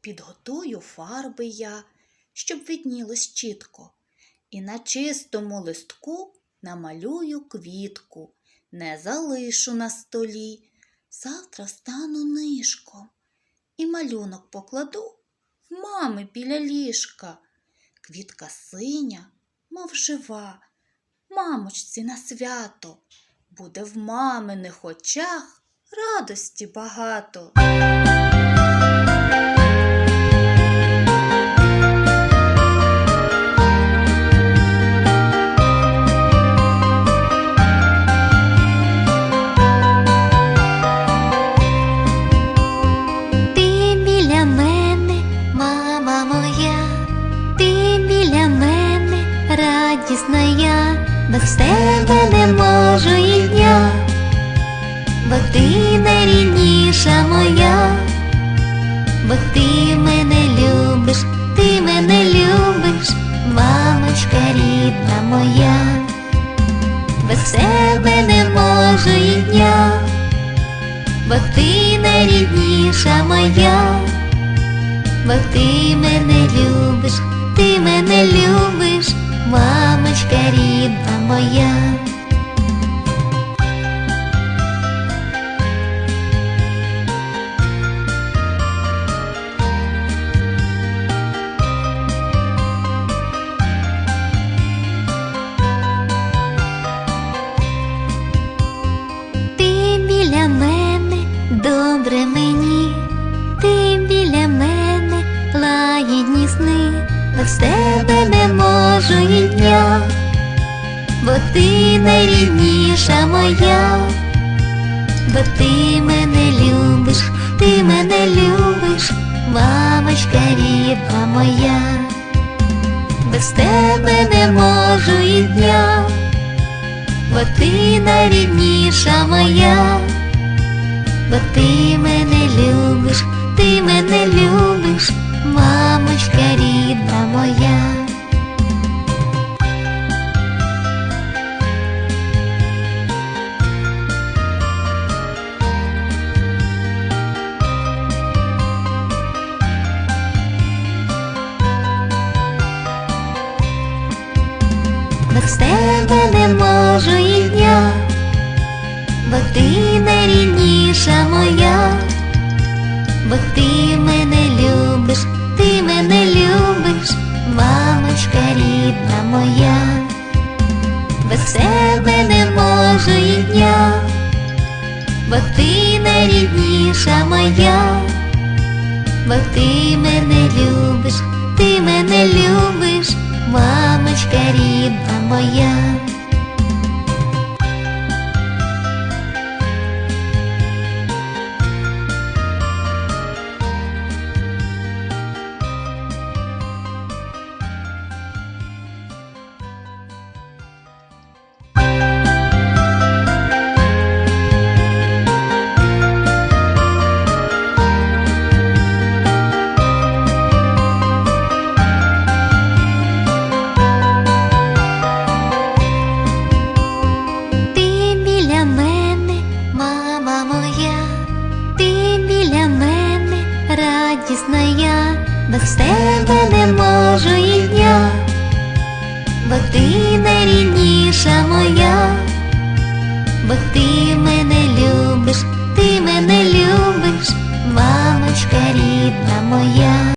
Підготую фарби я, щоб виднілось чітко, і на чистому листку намалюю квітку, не залишу на столі. Завтра стану нишком і малюнок покладу в мами біля ліжка. Квітка синя, мов жива, мамочці на свято. Буде в маминих очах радості багато. Радісна я, без тебе не можу і дня, бо ти найрідніша моя, бо ти мене любиш, ти мене любиш, мамочка рідна моя, без тебе не можу і дня. Бо ти найрідніша моя, бо ти мене любиш, ти мене любиш, мамочка рідна моя. Ти мене, добре мені, ти біля мене, лагідні сни, бо ти найрідніша моя, бо ти мене любиш, ти мене любиш, мамочка рідна моя, без тебе не можу і дня. Бо ти найрідніша моя, бо ти мене любиш, ти мене любиш, без тебе не можу і дня, бо ти найрідніша моя, бо ти мене любиш, ти мене любиш, мамочка рідна моя, без тебе не можу і дня, бо ти найрідніша моя, бо ти мене любиш, рідна радісна я, без тебе не можу і дня, бо ти найрідніша моя, бо ти мене любиш, ти мене любиш, мамочка рідна моя.